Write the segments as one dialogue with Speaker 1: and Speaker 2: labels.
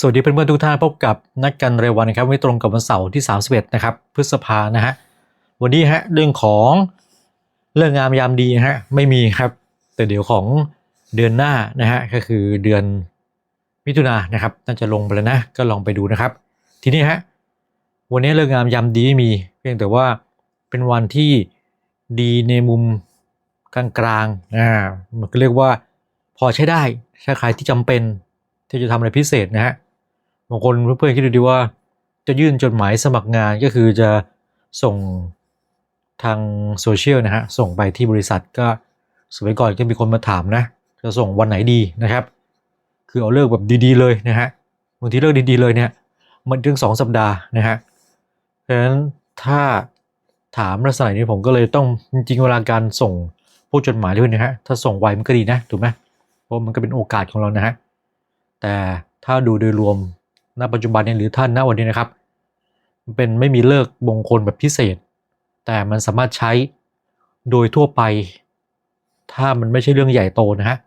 Speaker 1: สวัสดีเพื่อนๆทุกท่านพบกับนัดกันเรวันนะครับไม่ตรงกับวันเสาร์ที่ 31 นะครับ พฤษภานะฮะวันนี้ฮะเรื่องของเรื่องงามยามดีฮะไม่มีครับ แต่เดี๋ยวของเดือนหน้านะฮะก็คือเดือนมิถุนานะครับน่าจะลงไปแล้วนะก็ลองไปดูนะครับ ทีนี้ฮะวันนี้เรื่องงามยามดีไม่มีเพียงแต่ว่าเป็นวันที่ดีในมุมกลางๆอ่ามันก็เรียกว่าพอใช้ได้ถ้าใครที่จำเป็นที่จะทำอะไรพิเศษนะฮะ บางคนเพื่อนๆคิดดูดีว่า จะยื่นจดหมายสมัครงานก็คือจะส่งทางโซเชียลนะฮะส่งไปที่บริษัทก็สมัยก่อนก็มีคนมาถามนะ จะส่งวันไหนดีนะครับ คือเอาเลิกแบบดีๆเลยนะฮะบางทีเลิกดีๆเลยเนี่ยมันถึงสองสัปดาห์นะฮะเพราะฉะนั้นถ้าถามลักษณะนี้ผมก็เลยต้องจริงๆเวลาการส่งพวกจดหมายด้วยนะฮะถ้าส่งไวมันก็ดีนะถูกไหมเพราะมันก็เป็นโอกาสของเรานะฮะแต่ถ้าดูโดยรวม ณปัจจุบันเนี่ยหรือท่านณวันนี้นะครับเป็นไม่มีเลิกมงคลแบบพิเศษ แต่มันสามารถใช้โดยทั่วไป ถ้ามันไม่ใช่เรื่องใหญ่โตนะฮะ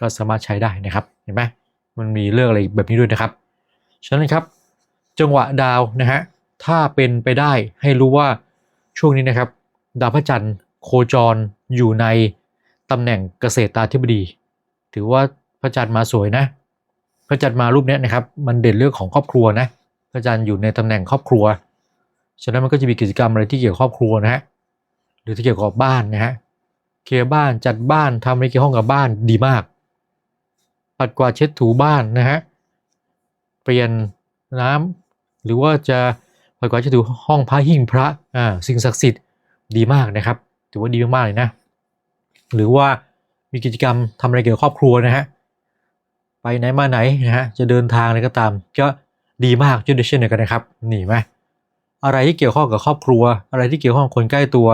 Speaker 1: ก็สามารถใช้ได้นะครับเห็นไหมมันมีเรื่องอะไรแบบนี้ด้วยนะครับฉะนั้นครับ จังหวะดาวนะฮะถ้าเป็นไปได้ให้รู้ว่าช่วงนี้นะครับ ดาวพระจันทร์โคจรอยู่ในตำแหน่งเกษตราธิบดี ถือว่าพระจันทร์มาสวยนะ พระจันทร์มารูปนี้นะครับ มันเด่นเรื่องของครอบครัวนะพระจันทร์อยู่ในตำแหน่งครอบครัว ฉะนั้นมันก็จะมีกิจกรรมอะไรที่เกี่ยวกับครอบครัวนะฮะหรือที่เกี่ยวกับบ้านนะฮะเคลียร์บ้านจัดบ้านทำอะไรเกี่ยวข้องกับบ้านดีมาก ปัดกวาดเช็ดถูบ้านนะฮะเปลี่ยนน้ำหรือว่าจะปัดกวาดเช็ดถูห้องพระหิ้งพระอ่าสิ่งศักดิ์สิทธิ์ดีมากนะครับถือว่าดีมากๆเลยนะ หรือว่ามีกิจกรรมทำอะไรเกี่ยวกับครอบครัวนะฮะ ไปไหนมาไหนนะฮะจะเดินทางอะไรก็ตาม ก็ดีมากเช่นเช่นเดียวกันนะครับนี่ไหมอะไรที่เกี่ยวข้องกับครอบครัว อะไรที่เกี่ยวข้องคนใกล้ตัว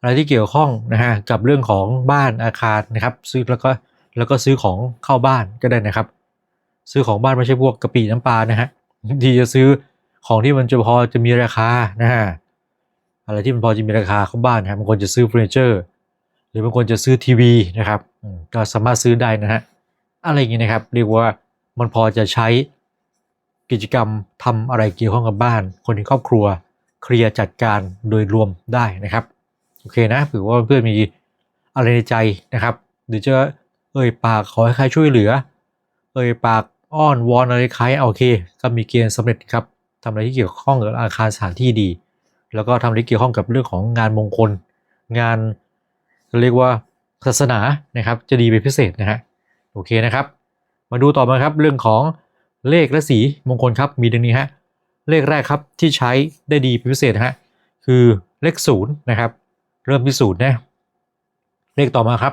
Speaker 1: อะไรที่เกี่ยวข้องนะฮะกับเรื่องของบ้านอาคารนะครับ ซื้อแล้วก็แล้วก็ซื้อของเข้าบ้านก็ได้นะครับ ซื้อของบ้านไม่ใช่พวกกะปิน้ำปลานะฮะที่จะซื้อของที่มันจะพอจะมีราคานะฮะอะไรที่มันพอจะมีราคาเข้าบ้านนะครับบางคนจะซื้อเฟอร์นิเจอร์ หรือบางคนจะซื้อทีวีนะครับก็สามารถซื้อได้นะฮะ อะไรอย่างนี้นะครับ เรียกว่ามันพอจะใช้กิจกรรมทำอะไรเกี่ยวข้องกับบ้าน คนในครอบครัว เคลียร์จัดการโดยรวมได้นะครับ โอเคนะถือว่าเพื่อนมีอะไรในใจนะครับหรือจะเอ่ยปากขอให้ใครช่วยเหลือ เอ่ยปากอ้อนวอนอะไรใครเอาโอเค ก็มีเกณฑ์สำเร็จครับทำอะไรที่เกี่ยวข้องกับอาคารสถานที่ดี แล้วก็ทำอะไรที่เกี่ยวข้องกับเรื่องของงานมงคล งานเรียกว่าศาสนานะครับ จะดีเป็นพิเศษนะฮะ อเคนะครับ มาดูต่อมาครับเรื่องของเลขและสีมงคลครับมีดังนี้ฮะเลขแรกครับที่ใช้ได้ดีพิเศษฮะคือเลขศูนย์นะครับเริ่มที่ศูนย์นะเลขต่อมาครับ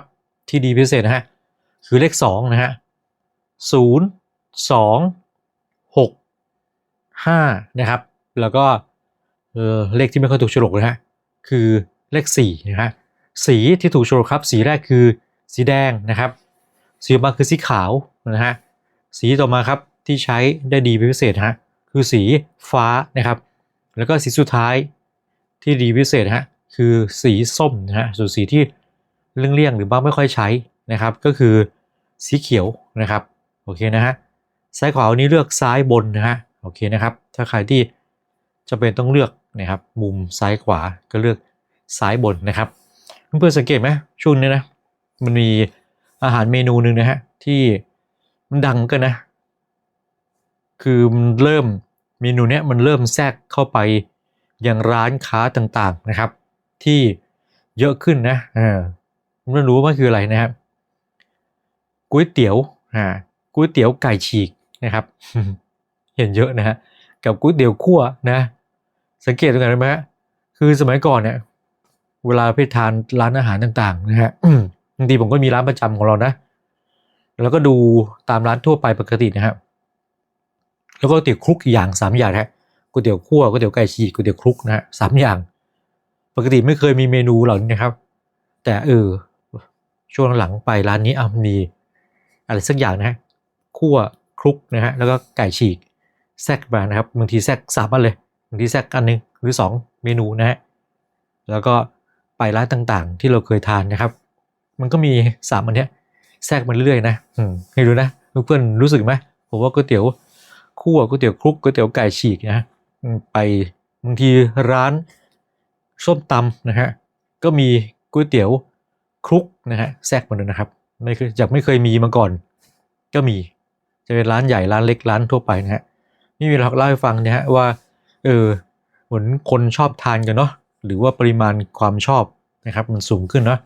Speaker 1: ที่ดีพิเศษนะฮะคือเลขสองนะฮะศูนย์สองหกห้านะครับ แล้วก็เออเลขที่ไม่ค่อยถูกฉลกนะฮะคือเลขสี่นะฮะสีที่ถูกฉลกครับ สีแรกคือสีแดงนะครับ สีต่อมาคือสีขาวนะฮะสีต่อมาครับที่ใช้ได้ดีพิเศษฮะคือสีฟ้านะครับ แล้วก็สีสุดท้ายที่ดีพิเศษฮะคือสีส้มนะฮะส่วนสีที่เลี่ยงๆหรือบ้างไม่ค่อยใช้นะครับ ก็คือสีเขียวนะครับโอเคนะฮะซ้ายขวาวันนี้เลือกซ้ายบนนะฮะโอเคนะครับ ถ้าใครที่จะเป็นต้องเลือกนะครับ มุมซ้ายขวาก็เลือกซ้ายบนนะครับ เพื่อนๆสังเกตไหมช่วงนี้นะมันมี อาหารเมนูหนึ่งนะฮะ ที่มันดังกันนะ คือมันเริ่มเมนูเนี้ยมันเริ่มแทรกเข้าไปยังร้านค้าต่างๆนะครับ ที่เยอะขึ้นนะเออไม่รู้ว่าคืออะไรนะครับก๋วยเตี๋ยวอ่าก๋วยเตี๋ยวไก่ฉีกนะครับ เห็นเยอะนะฮะกับก๋วยเตี๋ยวคั่วนะ สังเกตตรงไหนไหมฮะคือสมัยก่อนเนี่ยเวลาไปทานร้านอาหารต่างๆนะฮะ บางทีผมก็มีร้านประจำของเรานะ แล้วก็ดูตามร้านทั่วไปปกตินะครับแล้วก็ก๋วยเตี๋ยวคลุกอย่างสามอย่างฮะก๋วยเตี๋ยวคั่วก๋วยเตี๋ยวไก่ฉีกก๋วยเตี๋ยวคลุกนะฮะสามอย่าง ปกติไม่เคยมีเมนูเหล่านี้นะครับ แต่เออช่วงหลังไปร้านนี้อะมีอะไรสักอย่างนะฮะคั่วคลุกนะฮะแล้วก็ไก่ฉีกแทรกมานะครับบางทีแทรกสามอันเลยบางทีแทรกอันหนึ่งหรือสองเมนูนะฮะแล้วก็ไปร้านต่างๆ ที่เราเคยทานนะครับ มันก็มีสามอันเนี้ยแทรกมาเรื่อยๆนะอืมให้ดูนะเพื่อนรู้สึกไหมผมว่าก๋วยเตี๋ยวคั่วก๋วยเตี๋ยวคลุกก๋วยเตี๋ยวไก่ฉีกนะไปบางทีร้านส้มตำนะฮะก็มีก๋วยเตี๋ยวคลุกนะฮะแทรกมาด้วยนะครับไม่เคยจากไม่เคยมีมาก่อน ก็มีจะเป็นร้านใหญ่ร้านเล็กร้านทั่วไปนะฮะนี่มีเราเล่าให้ฟังนะฮะว่าเออเหมือนคนชอบทานกันเนาะหรือว่าปริมาณความชอบนะครับมันสูงขึ้นเนาะ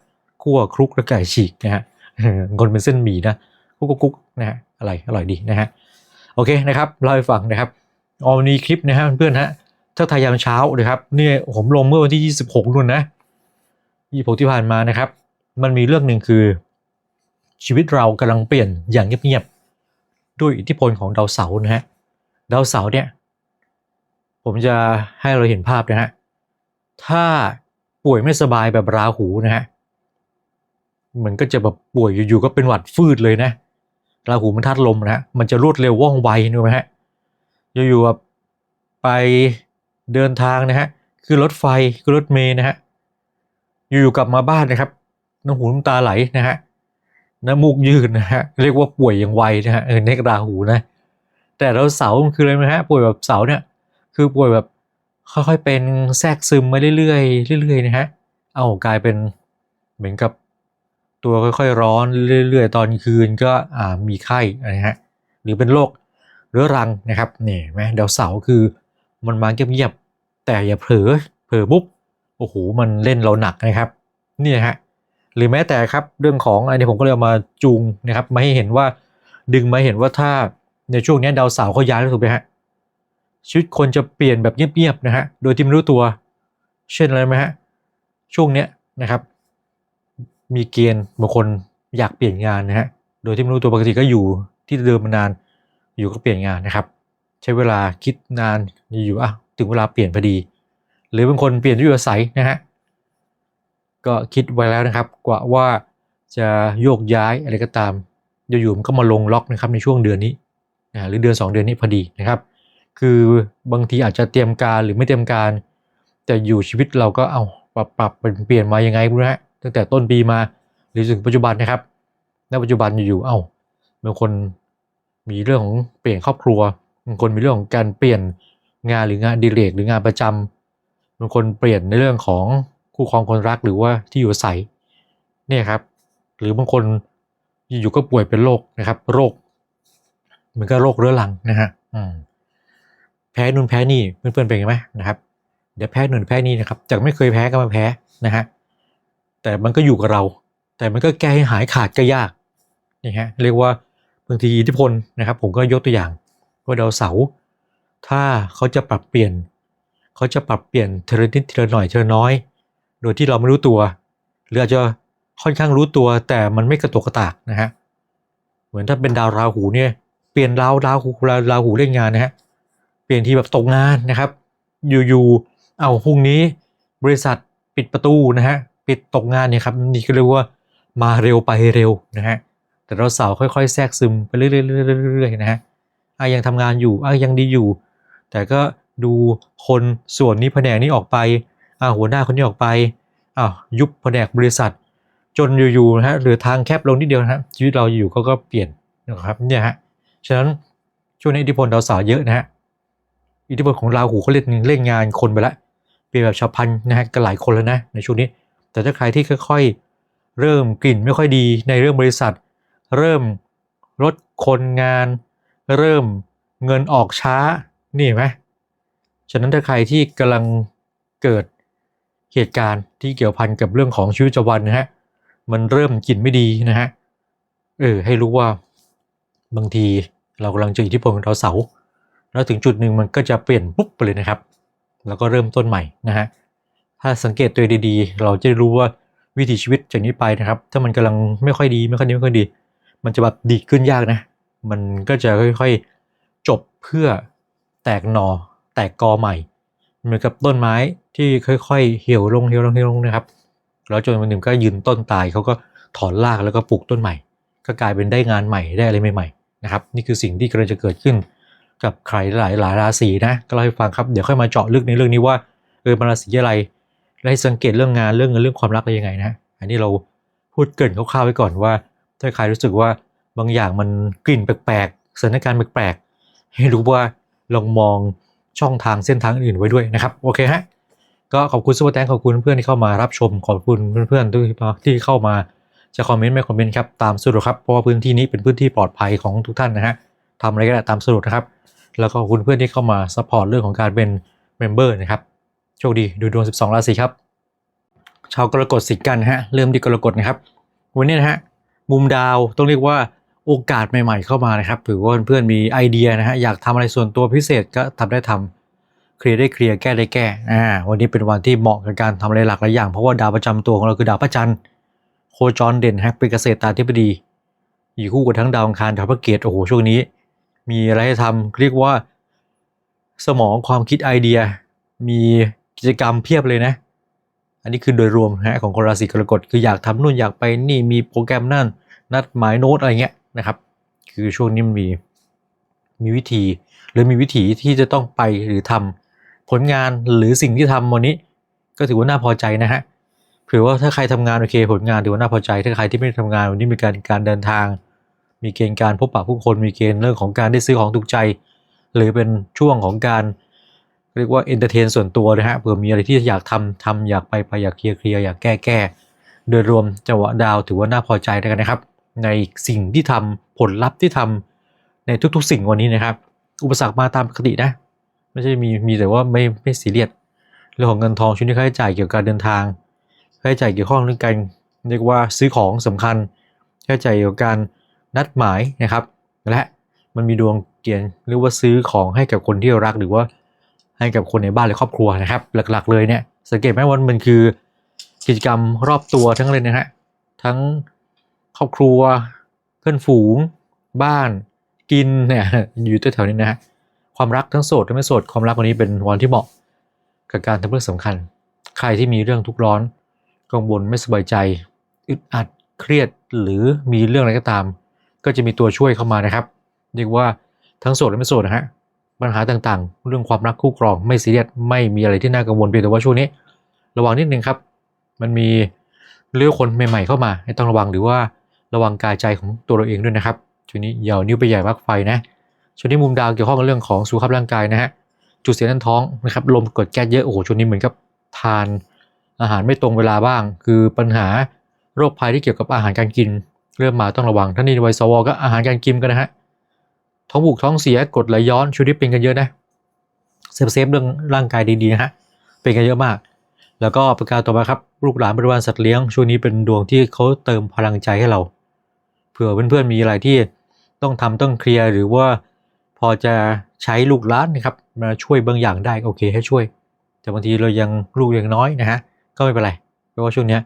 Speaker 1: คั่วคลุกและไก่ฉีกนะฮะคนเป็นเส้นหมี่นะกุ๊กกุ๊กนะฮะอะไรอร่อยดีนะฮะโอเคนะครับเล่าให้ฟังนะครับออมนีคลิปนะฮะเพื่อนฮะเท่าไทยยามเช้านะครับเนี่ยผมลงเมื่อวันที่ 26นู่นนะ26ที่ผ่านมานะครับ มันมีเรื่องหนึ่งคือชีวิตเรากำลังเปลี่ยนอย่างเงียบๆด้วยอิทธิพลของดาวเสาร์นะฮะดาวเสาร์เนี่ย ผมจะให้เราเห็นภาพนะฮะถ้าป่วยไม่สบายแบบราหูนะฮะ มันก็จะแบบป่วยอยู่ๆก็เป็นหวัดฟืดเลยนะราหูมันทัดลมนะฮะมันจะรวดเร็วว่องไวนึกไหมฮะอยู่ๆแบบไปเดินทางนะฮะคือรถไฟคือรถเมล์นะฮะอยู่ๆกลับมาบ้านนะครับน้ำหูน้ำตาไหลนะฮะน้ำมูกยืดนะฮะเรียกว่าป่วยอย่างไวนะฮะเออเนกราหูนะแต่เราเสามันคืออะไรไหมฮะป่วยแบบเสาเนี่ยคือป่วยแบบค่อยๆเป็นแทรกซึมมาเรื่อยๆเรื่อยๆนะฮะเอากลายเป็นเหมือนกับ ตัวค่อยๆร้อนเรื่อยๆ ตอนคืนก็อ่ามีไข้นะฮะหรือเป็นโรคเรื้อรังนะครับเนี่ยเห็นไหมดาวเสาร์คือมันมาเงียบๆแต่อย่าเผลอเผลอปุ๊บโอ้โหมันเล่นเราหนักนะครับนี่ฮะหรือแม้แต่ครับเรื่องของอันนี้ผมก็เลยเอามาจูงนะครับมาให้เห็นว่าดึงมาเห็นว่าถ้าในช่วงนี้ดาวเสาร์เขาย้ายแล้วถูกไหมฮะชีวิตคนจะเปลี่ยนแบบเงียบๆนะฮะโดยที่ไม่รู้ตัว เช่นอะไรไหมฮะช่วงเนี้ยนะครับ มีเกณฑ์บางคนอยากเปลี่ยนงานนะฮะ โดยที่ไม่รู้ตัวปกติก็อยู่ที่เดิมมานาน อยู่ก็เปลี่ยนงานนะครับ ใช้เวลาคิดนานอยู่อะถึงเวลาเปลี่ยนพอดี หรือบางคนเปลี่ยนที่อยู่อาศัยนะฮะ ก็คิดไว้แล้วนะครับกว่าว่าจะโยกย้ายอะไรก็ตามอยู่ๆมันก็มาลงล็อกนะครับในช่วงเดือนนี้นะหรือเดือน 2 เดือนนี้พอดีนะครับ คือบางทีอาจจะเตรียมการหรือไม่เตรียมการ แต่อยู่ชีวิตเราก็เอาปรับปรับเปลี่ยนมายังไงรู้ฮะ ตั้งแต่ต้นปีมาหรือถึงปัจจุบันนะครับณปัจจุบันอยู่ๆเอ้าบางคนมีเรื่องของเปลี่ยนครอบครัวบางคนมีเรื่องของการเปลี่ยนงานหรืองานดีเลกหรืองานประจำบางคนเปลี่ยนในเรื่องของคู่ครองคนรักหรือว่าที่อยู่อาศัยเนี่ยครับ หรือบางคนอยู่ๆก็ป่วยเป็นโรคนะครับ โรคเหมือนกับโรคเรื้อรังนะฮะอืมแพ้นู่นแพ้นี่เพื่อนๆเป็นไงไหมนะครับ เดี๋ยวแพ้หนึ่งแพ้นี่นะครับจากไม่เคยแพ้ก็มาแพ้นะฮะ แต่มันก็อยู่กับเรา แต่มันก็แก้ให้หายขาดก็ยากนี่ฮะเรียกว่าบางทีอิทธิพลนะครับ ผมก็ยกตัวอย่างว่าดาวเสาร์ถ้าเขาจะปรับเปลี่ยน เขาจะปรับเปลี่ยนทีลนิดทีลหน่อยทีลน้อย โดยที่เราไม่รู้ตัว หรืออาจจะค่อนข้างรู้ตัวแต่มันไม่กระตุกกระตากนะฮะเหมือนถ้าเป็นดาวราหูเนี่ยเปลี่ยนดาวราหูราหูเล่นงานนะฮะเปลี่ยนทีแบบตกงานนะครับ อยู่ๆเอาพรุ่งนี้บริษัทปิดประตูนะฮะ ปิดตกงานเนี่ยครับนี่ก็เรียกว่ามาเร็วไปเร็วนะฮะแต่เราสาร์ค่อยๆ แทรกซึมไปเรื่อยๆนะฮะอะยังทำงานอยู่อะยังดีอยู่ แต่ก็ดูคนส่วนนี้แผนกนี้ออกไปอะหัวหน้าคนนี้ออกไปอ้าวยุบแผนกบริษัท จนอยู่ๆนะฮะหลือทางแคบลงนิดเดียวนะฮะชีวิตเราอยู่เขาก็เปลี่ยนนะครับเนี่ยฮะฉะนั้นช่วงนี้อิทธิพลดาวเสาร์เยอะนะฮะอิทธิพลของราหูเขาเล่นเล่นงานคนไปล้วเปลี่ยนแบบฉับพลันนะฮะก็หลายคนแล้วนะในช่วงนี้ แต่ถ้าใครที่ค่อยๆ เริ่มกลิ่นไม่ค่อยดีในเรื่องบริษัท เริ่มลดคนงาน เริ่มเงินออกช้านี่ไหมฉะนั้นถ้าใครที่กำลังเกิดเหตุการณ์ที่เกี่ยวพันกับเรื่องของชีวิตประจำวันนะฮะมันเริ่มกลิ่นไม่ดีนะฮะเออให้รู้ว่าบางทีเรากำลังเจออิทธิพลของดาวเสาร์แล้วถึงจุดหนึ่งมันก็จะเปลี่ยนปุ๊บไปเลยนะครับ แล้วก็เริ่มต้นใหม่นะฮะ ถ้าสังเกตตัวดีๆ เราจะรู้ว่าวิถีชีวิตจากนี้ไปนะครับ ถ้ามันกำลังไม่ค่อยดีไม่ค่อยดีไม่ค่อยดี มันจะแบบดีขึ้นยากนะ มันก็จะค่อยๆจบเพื่อแตกหนอแตกกอใหม่ เหมือนกับต้นไม้ที่ค่อยๆเหี่ยวลงเหี่ยวลงเหี่ยวลงนะครับ แล้วจนวันหนึ่งก็ยืนต้นตายเขาก็ถอนรากแล้วก็ปลูกต้นใหม่ ก็กลายเป็นได้งานใหม่ได้อะไรใหม่ๆนะครับ นี่คือสิ่งที่กำลังจะเกิดขึ้นกับใครหลายหลายราศีนะก็เล่าให้ฟังครับเดี๋ยวค่อยมาเจาะลึกในเรื่องนี้ว่าเออมันราศีอะไร และให้สังเกตเรื่องงานเรื่องเงินเรื่องความรักอะไรยังไงนะ อันนี้เราพูดเกินคร่าวๆไว้ก่อนว่า ถ้าใครรู้สึกว่าบางอย่างมันกลิ่นแปลกๆสถานการณ์แปลกให้รู้ว่าลองมองช่องทางเส้นทางอื่นไว้ด้วยนะครับโอเคฮะก็ขอบคุณซุปเปอร์แตงขอบคุณเพื่อนที่เข้ามารับชมขอบคุณเพื่อนๆที่ที่เข้ามาจะคอมเมนต์ไม่คอมเมนต์ครับตามสะดวกครับเพราะว่าพื้นที่นี้เป็นพื้นที่ปลอดภัยของทุกท่านนะฮะทำอะไรก็ได้ตามสะดวกนะครับ แล้วก็ขอบคุณเพื่อนที่เข้ามาซัพพอร์ตเรื่องของการเป็นเมมเบอร์นะครับ โชคดีดูดวง 12 ราศีครับ ชาวกรกฎสิงกันฮะ เริ่มที่กรกฎนะครับ วันนี้นะฮะ มุมดาวต้องเรียกว่าโอกาสใหม่ ๆ เข้ามานะครับหรือว่าเพื่อนๆมีไอเดียนะฮะ อยากทำอะไรส่วนตัวพิเศษก็ทำได้ทำเคลียร์ได้เคลียร์แก้ได้แก้ อ่า วันนี้เป็นวันที่เหมาะกับการทำอะไรหลากหลายอย่าง เพราะว่าดาวประจำตัวของเราคือดาวพระจันทร์โคจรเด่นฮะเป็นเกษตรตาธิบดีอยู่คู่กับทั้งดาวอังคารดาวพระเกตโอ้โหช่วงนี้ มีอะไรให้ทำเรียกว่า สมองความคิดไอเดีย มี กิจกรรมเพียบเลยนะ อันนี้คือโดยรวมนะฮะของคนราศีกรกฎคืออยากทำนู่นอยากไปนี่มีโปรแกรมนั่น นัดหมายโน้ตอะไรเงี้ยนะครับ คือช่วงนี้มันมีมีวิธีหรือมีวิธีที่จะต้องไปหรือทำผลงานหรือสิ่งที่ทำวันนี้ ก็ถือว่าน่าพอใจนะฮะเผื่อว่าถ้าใครทำงานโอเค ผลงานถือว่าน่าพอใจ ถ้าใครที่ไม่ได้ทำงานวันนี้มีการการเดินทาง มีเกณฑ์การพบปะผู้คนมีเกณฑ์เรื่องของการได้ซื้อของถูกใจ หรือเป็นช่วงของการ เรียกว่าเอนเตอร์เทนส่วนตัวนะฮะเผื่อมีอะไรที่อยากทำทำอยากไปไปอยากเคลียร์เคลียร์อยากแก้แก้โดยรวมจังหวะดาวถือว่าน่าพอใจแล้วกันนะครับ ในสิ่งที่ทำผลลัพธ์ที่ทำในทุกๆ สิ่งวันนี้นะครับ อุปสรรคมาตามปกตินะ ไม่ใช่มีมีแต่ว่าไม่ไม่ซีเรียสเรื่องของเงินทองช่วงนี้ค่าใช้จ่ายเกี่ยวกับการเดินทางค่าใช้จ่ายเกี่ยวข้องเรื่องการเรียกว่าซื้อของสำคัญค่าใช้จ่ายเกี่ยวกับการนัดหมายนะครับ และมันมีดวงเกียนหรือว่าซื้อของให้กับคนที่เรารักหรือว่า ให้กับคนในบ้านและครอบครัวนะครับ หลักๆ เลยเนี่ยสังเกตไหมว่ามันคือกิจกรรมรอบตัวทั้งเลยนะฮะทั้งครอบครัวเพื่อนฝูง บ้าน กินเนี่ยอยู่แถวๆนี้นะฮะความรักทั้งโสดทั้งไม่โสดความรักวันนี้เป็นวันที่เหมาะกับการทำเรื่องสำคัญ ใครที่มีเรื่องทุกข์ร้อนกังวลไม่สบายใจอึดอัดเครียดหรือมีเรื่องอะไรก็ตาม ก็จะมีตัวช่วยเข้ามานะครับ เรียกว่าทั้งโสดและไม่โสดนะฮะ ปัญหาต่างๆ เรื่องความรักคู่ครองไม่ซีเรียสไม่มีอะไรที่น่ากังวลเพียงแต่ว่าช่วงนี้ ระวังนิดนึงครับ มันมีเรื่องคนใหม่ๆเข้ามาให้ต้องระวังหรือว่าระวังกายใจของตัวเราเองด้วยนะครับช่วงนี้อย่านิ้วไปใหญ่มากไฟนะช่วงนี้มุมดาวเกี่ยวข้องกับเรื่องของสุขภาพร่างกายนะฮะจุดเสียในท้องนะครับลมกดแก๊สเยอะโอ้โหช่วงนี้เหมือนกับทานอาหารไม่ตรงเวลาบ้าง คือปัญหาโรคภัยที่เกี่ยวกับอาหารการกิน เริ่มมาต้องระวังท่านนี้ในวัยสวก็อาหารการกินกันนะฮะ ท้องผูกท้องเสียกดไหลย้อนช่วงนี้เป็นกันเยอะนะเซฟเซฟเรื่องร่างกายดีๆนะฮะเป็นกันเยอะมาก แล้วก็ประการต่อมาครับลูกหลานบริวารสัตว์เลี้ยงช่วงนี้เป็นดวงที่เขาเติมพลังใจให้เราเผื่อเพื่อนๆมีอะไรที่ต้องทำต้องเคลียร์หรือว่าพอจะใช้ลูกหลานนะครับมาช่วยบางอย่างได้โอเคให้ช่วย แต่บางทีเรายังลูกยังน้อยนะฮะก็ไม่เป็นไรเพราะว่าช่วงนี้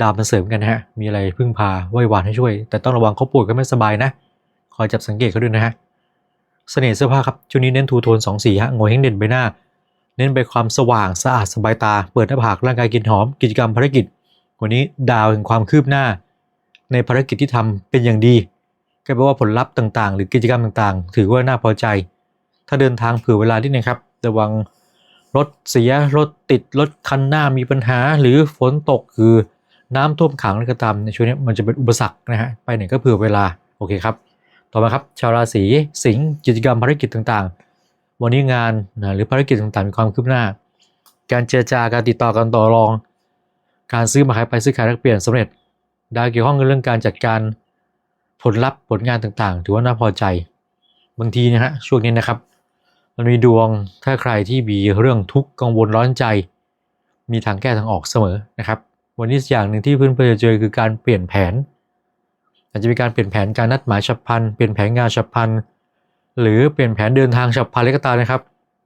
Speaker 1: ดาวมันเสริมกันนะฮะมีอะไรพึ่งพาไหวหวานให้ช่วย แต่ต้องระวังเขาป่วยก็ไม่สบายนะคอยจับสังเกตเขาด้วยนะฮะ เสน่ห์เสื้อผ้าครับช่วงนี้เน้นทูโทน2 4ฮะงวยเฮงเด่นใบหน้า เน้นไปความสว่างสะอาดสบายตา เปิดหน้าผากร่างกายกินหอม กิจกรรมภารกิจ วันนี้ดาวแห่งความคืบหน้า ในภารกิจที่ทำเป็นอย่างดี ก็แปลว่าผลลัพธ์ต่างๆ หรือกิจกรรมต่างๆ ถือว่าน่าพอใจ ถ้าเดินทางเผื่อเวลาที่นะครับระวังรถเสียรถติดรถคันหน้ามีปัญหา หรือฝนตกคือน้ำท่วมขังอะไรก็ตามในช่วงนี้มันจะเป็นอุปสรรคนะฮะไปไหนก็เผื่อเวลาโอเคครับ ต่อมาครับชาวราศีสิงห์กิจกรรมภารกิจต่างๆ วันนี้งานนะหรือภารกิจต่างๆ มีความคืบหน้า การเจรจาการติดต่อการต่อรอง การซื้อมาขายไปซื้อขายแลกเปลี่ยนสำเร็จดาวเกี่ยวข้องกับเรื่องการจัดการผลลัพธ์ผลงานต่างๆ ถือว่าน่าพอใจ บางทีนะฮะช่วงนี้นะครับ มันมีดวงถ้าใครที่มีเรื่องทุกข์กังวลร้อนใจ มีทางแก้ทางออกเสมอนะครับ วันนี้อย่างหนึ่งที่เพื่อนๆจะเจอคือการเปลี่ยนแผน อาจจะมีการเปลี่ยนแผนการนัดหมายฉับพลันเปลี่ยนแผนงานฉับพลันหรือเปลี่ยนแผนเดินทางฉับพลันเล็กตามนะครับ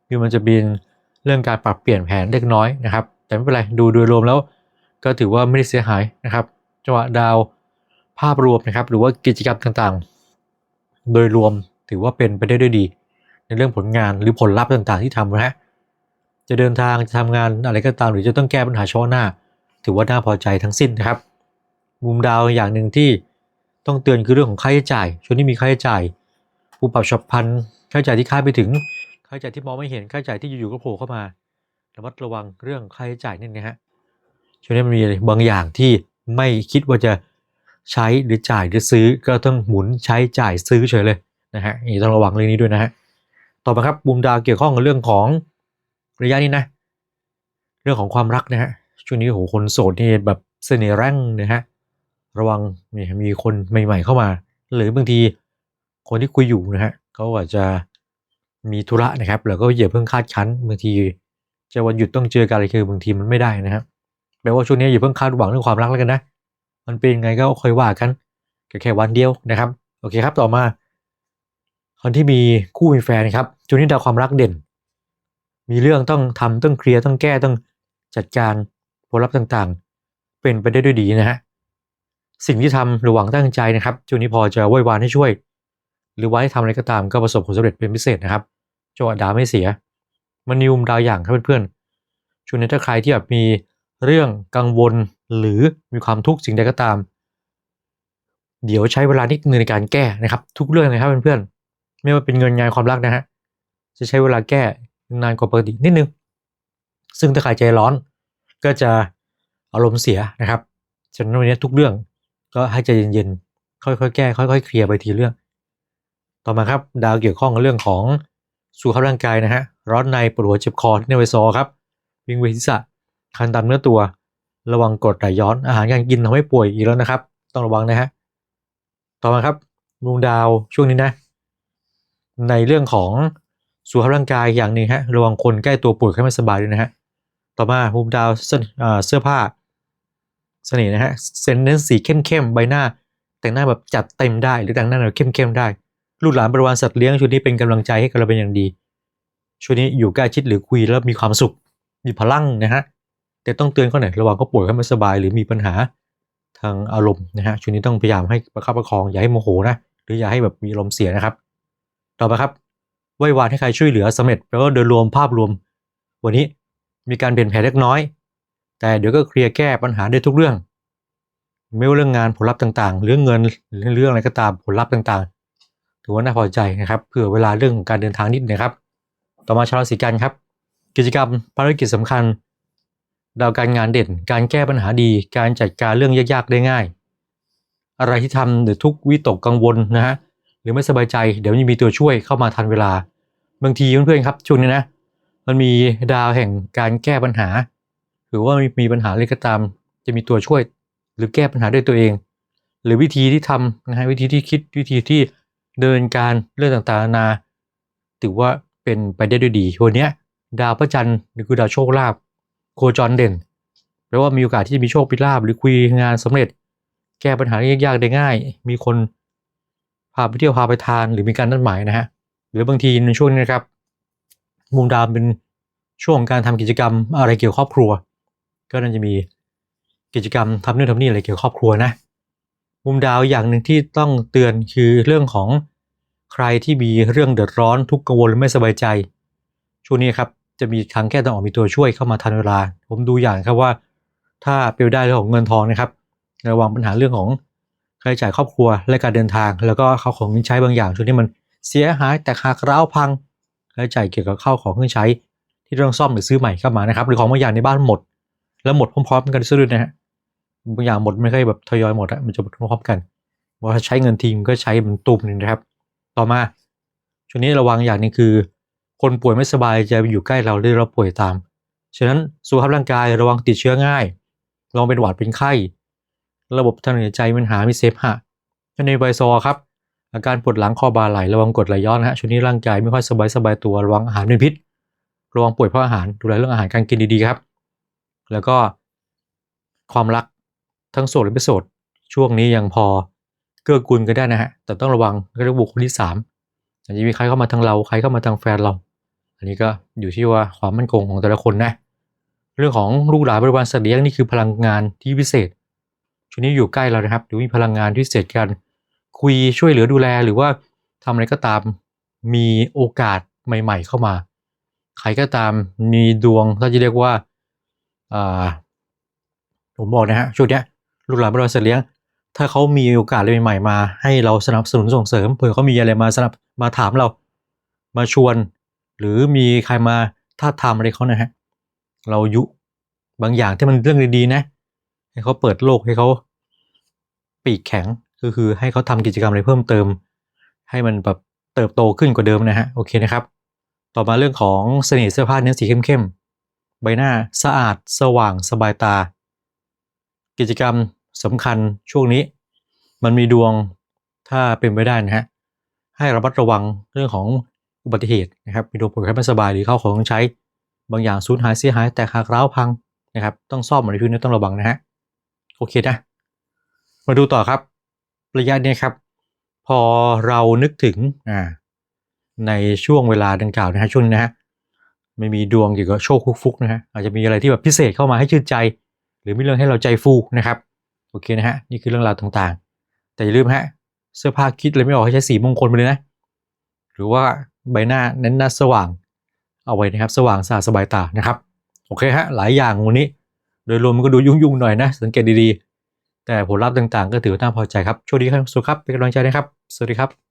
Speaker 1: คือมันจะบินเรื่องการปรับเปลี่ยนแผนเล็กน้อยนะครับ แต่ไม่เป็นไรดูโดยรวมแล้วก็ถือว่าไม่ได้เสียหายนะครับจังหวะดาวภาพรวมนะครับ หรือว่ากิจกรรมต่างๆ โดยรวมถือว่าเป็นไปได้ด้วยดี ในเรื่องผลงานหรือผลลัพธ์ต่างๆที่ทำนะฮะจะเดินทางจะทำงานอะไรก็ตามหรือจะต้องแก้ปัญหาเฉพาะหน้า ถือว่าน่าพอใจทั้งสิ้นนะครับ มุมดาวอย่างหนึ่งที่ ต้องเตือนคือเรื่องของค่าใช้จ่ายช่วงนี้มีค่าใช้จ่ายปูปรับฉับพลันค่าใช้จ่ายที่คาดไม่ถึงค่าใช้จ่ายที่มองไม่เห็นค่าใช้จ่ายที่อยู่ๆก็โผล่เข้ามาระมัดระวังเรื่องค่าใช้จ่ายนี่นะฮะช่วงนี้มันมีบางอย่างที่ไม่คิดว่าจะใช้หรือจ่ายหรือซื้อก็ต้องหมุนใช้จ่ายซื้อเฉยเลยนะฮะนี่ต้องระวังเรื่องนี้ด้วยนะฮะต่อมาครับบูมดาวเกี่ยวข้องกับเรื่องของระยะนี้นะ เรื่องของความรักนะฮะช่วงนี้โหคนโสดนี่แบบเสน่ห์แรงนะฮะ ระวังมีมีคนใหม่ๆเข้ามา หรือบางทีคนที่คุยอยู่นะฮะเขาอาจจะมีธุระนะครับแล้วก็อย่าเพิ่งคาดคั้นบางทีจะวันหยุดต้องเจอกันอะไรคือบางทีมันไม่ได้นะครับแปลว่าช่วงนี้อย่าเพิ่งคาดหวังเรื่องความรักแล้วกันนะ มันเป็นยังไงก็ค่อยว่ากันแค่แค่วันเดียวนะครับ โอเคครับต่อมา คนที่มีคู่มีแฟนนะครับช่วงนี้ดาวความรักเด่น มีเรื่องต้องทำต้องเคลียร์ต้องแก้ต้องจัดการผลลัพธ์ต่างๆ เป็นไปได้ด้วยดีนะฮะ สิ่งที่ทำหรือหวังตั้งใจนะครับช่วงนี้พอจะไหว้วานให้ช่วย หรือว่าให้ทำอะไรก็ตามก็ประสบผลสำเร็จเป็นพิเศษนะครับจังหวะดาวไม่เสีย มันนิวมดาวอย่างครับเพื่อนๆช่วงนี้ถ้าใครที่แบบมีเรื่องกังวลหรือมีความทุกข์สิ่งใดก็ตาม เดี๋ยวใช้เวลานิดนึงในการแก้นะครับ ทุกเรื่องนะครับเพื่อนๆไม่ว่าเป็นเงินงานความรักนะฮะจะใช้เวลาแก้นานกว่าปกตินิดนึง ซึ่งถ้าใครใจร้อนก็จะอารมณ์เสียนะครับฉะนั้นวันนี้ทุกเรื่อง ก็ให้ใจเย็นๆ ค่อยๆ แก้ ค่อยๆ เคลียร์ไปทีเรื่อง ต่อมาครับ ดาวเกี่ยวข้องกับเรื่องของสุขภาพร่างกายนะฮะ ร้อนในปวดหัวเจ็บคอที่ในวซอครับ วิงเวียนศีรษะ คันตามเนื้อตัว ระวังกรดไหลย้อน อาหารการกินทำให้ป่วยอีกแล้วนะครับ ต้องระวังนะฮะ ต่อมาครับดวงดาวช่วงนี้นะ ในเรื่องของสุขภาพร่างกายอย่างหนึ่งฮะ ระวังคนใกล้ตัวป่วยไข้ไม่สบายด้วยนะฮะ ต่อมาภูมิดาวเสื้อผ้า เสน่ห์นะฮะเซนเน้นสีเข้มๆใบหน้า แต่งหน้าแบบจัดเต็มได้หรือแต่งหน้าแบบเข้มๆได้ ลูกหลานบริวารสัตว์เลี้ยงชุดนี้เป็นกำลังใจให้กับเราเป็นอย่างดีชุดนี้อยู่ใกล้ชิดหรือคุยแล้วมีความสุข มีพลังนะฮะแต่ต้องเตือนเขาหน่อยระวังเขาป่วยเขาไม่สบายหรือมีปัญหาทางอารมณ์นะฮะชุดนี้ต้องพยายามให้ประคับประคองอย่าให้โมโหนะหรืออย่าให้แบบมีอารมเสียนะครับ ต่อไปครับไหว้วานให้ใครช่วยเหลือสำเร็จแล้วก็โดยรวมภาพรวม วันนี้มีการเปลี่ยนแผนเล็กน้อย แต่เดี๋ยวก็เคลียร์แก้ปัญหาได้ทุกเรื่อง ไม่ว่าเรื่องงานผลลัพธ์ต่างๆเรื่องเงินหรือเรื่องอะไรก็ตามผลลัพธ์ต่างๆ ถือว่าน่าพอใจนะครับเผื่อเวลาเรื่องของการเดินทางนิดนะครับ ต่อมาชาวราศีกันครับ กิจกรรมภารกิจสำคัญดาวการงานเด่น การแก้ปัญหาดี การจัดการเรื่องยากๆได้ง่าย อะไรที่ทำหรือทุกวิตกกังวลนะฮะหรือไม่สบายใจเดี๋ยวยังมีตัวช่วยเข้ามาทันเวลา บางทีเพื่อนๆครับช่วงนี้นะ มันมีดาวแห่งการแก้ปัญหา หรือว่ามีมีปัญหาอะไรก็ตาม จะมีตัวช่วย หรือแก้ปัญหาด้วยตัวเอง หรือวิธีที่ทำนะฮะวิธีที่คิดวิธีที่เดินการเรื่องต่างๆนานาถือว่าเป็นไปได้ด้วยดีวันเนี้ยดาวพระจันทร์หรือคือดาวโชคลาภโคจรเด่นแปลว่ามีโอกาสที่จะมีโชคมีลาภหรือคุยงานสำเร็จ แก้ปัญหายากๆได้ง่าย มีคนพาไปเที่ยวพาไปทานหรือมีการนัดหมายนะฮะหรือบางทีในช่วงนี้นะครับ มุมดาวเป็นช่วงของการทำกิจกรรมอะไรเกี่ยวกับครอบครัว ก็น่าจะมีกิจกรรมทำนู่นทำนี่อะไรเกี่ยวกับครอบครัวนะ มุมดาวอย่างหนึ่งที่ต้องเตือนคือเรื่องของใครที่มีเรื่องเดือดร้อนทุกข์กังวลหรือไม่สบายใจ ช่วงนี้ครับจะมีทางแก้ทางออกมีตัวช่วยเข้ามาทันเวลา ผมดูอย่างครับว่า ถ้าเป็นไปได้เรื่องของเงินทองนะครับ ระวังปัญหาเรื่องของค่าใช้จ่ายครอบครัวและการเดินทาง แล้วก็ข้าของใช้บางอย่างช่วงนี้มันเสียหายแตกหักร้าวพังค่าใช้จ่ายเกี่ยวกับข้าวของเครื่องใช้ที่ต้องซ่อมหรือซื้อใหม่เข้ามานะครับ หรือของบางอย่างในบ้านหมด แล้วหมดพร้อมๆกันซะด้วยนะฮะบางอย่างหมดไม่ใช่แบบทยอยหมดอะมันจะหมดพร้อมๆกันว่าใช้เงินทีมก็ใช้มันตุ่มหนึ่งนะครับ ต่อมาช่วงนี้ระวังอย่างหนึงคือ คนป่วยไม่สบายจะอยู่ใกล้เราหรือเราป่วยตาม ฉะนั้นสุขภาพร่างกายระวังติดเชื้อง่ายระวังเป็นหวัดเป็นไข้ ระบบทางเดินหายใจมันหาไม่เซฟฮะในไบซอครับ อาการปวดหลังคอบาไหลระวังกดไหลย้อนนะฮะช่วงนี้ร่างกายไม่ค่อยสบายสบายตัวระวังอาหารเป็นพิษ ระวังป่วยเพราะอาหารดูแลเรื่องอาหารการกินดีๆครับ แล้วก็ความรักทั้งโสดและไม่โสดช่วงนี้ยังพอเกื้อกูลกันได้นะฮะ แต่ต้องระวังเรื่องบุคคลที่สามอาจจะมีใครเข้ามาทางเราใครเข้ามาทางแฟนเรา อันนี้ก็อยู่ที่ว่าความมั่นคงของแต่ละคนนะ เรื่องของลูกหลานบริวารสัตว์เลี้ยงนี่คือพลังงานที่พิเศษช่วงนี้อยู่ใกล้เรานะครับหรือมีพลังงานที่พิเศษกัน คุยช่วยเหลือดูแลหรือว่าทำอะไรก็ตามมีโอกาสใหม่ ๆ เข้ามา ใครก็ตามมีดวงถ้าจะเรียกว่า ผมบอกนะฮะช่วงเนี้ยลูกหลานบริวารสัตว์เลี้ยง ถ้าเขามีโอกาสอะไรใหม่ๆมา ให้เราสนับสนุนส่งเสริมเผื่อเขามีอะไรมาสนับมาถามเรามาชวน หรือมีใครมาท้าทามอะไรเขานะฮะเรายุบางอย่างที่มันเรื่องดีๆนะ ให้เขาเปิดโลกให้เขาปีกแข็งก็คือให้เขาทำกิจกรรมอะไรเพิ่มเติม ให้มันแบบเติบโตขึ้นกว่าเดิมนะฮะโอเคนะครับ ต่อมาเรื่องของเสน่ห์เสื้อผ้าเนื้อสีเข้มๆ ใบหน้าสะอาดสว่างสบายตา กิจกรรมสำคัญช่วงนี้ มันมีดวงถ้าเป็นไปได้นะฮะให้ระมัดระวังเรื่องของอุบัติเหตุนะครับมีดวงปวยไข้ไม่สบายหรือเข้าของใช้บางอย่างสูญหายเสียหายแตกหักร้าวพังนะครับ ต้องซ่อมอะไรพวกนี้ต้องระวังนะฮะโอเคนะ มาดูต่อครับระยะนี้ครับ พอเรานึกถึงอ่าในช่วงเวลาดังกล่าวนะฮะช่วงนี้นะฮะ ไม่มีดวงเกี่ยวกับโชคฟุกๆนะฮะอาจจะมีอะไรที่แบบพิเศษเข้ามาให้ชื่นใจ หรือมีเรื่องให้เราใจฟูนะครับโอเคนะฮะนี่คือเรื่องราวต่างๆ แต่อย่าลืมฮะเสื้อผ้าคิดเลยไม่ออกให้ใช้สีมงคลไปเลยนะ หรือว่าใบหน้าเน้นหน้าสว่างเอาไว้นะครับ สว่างสะอาดสบายตานะครับโอเคฮะหลายอย่างวันนี้ โดยรวมมันก็ดูยุ่งๆหน่อยนะ สังเกตดีๆ แต่ผลลัพธ์ต่างๆ ก็ถือว่าน่าพอใจครับโชคดีครับสุขครับเป็นกำลังใจนะครับ สวัสดีครับ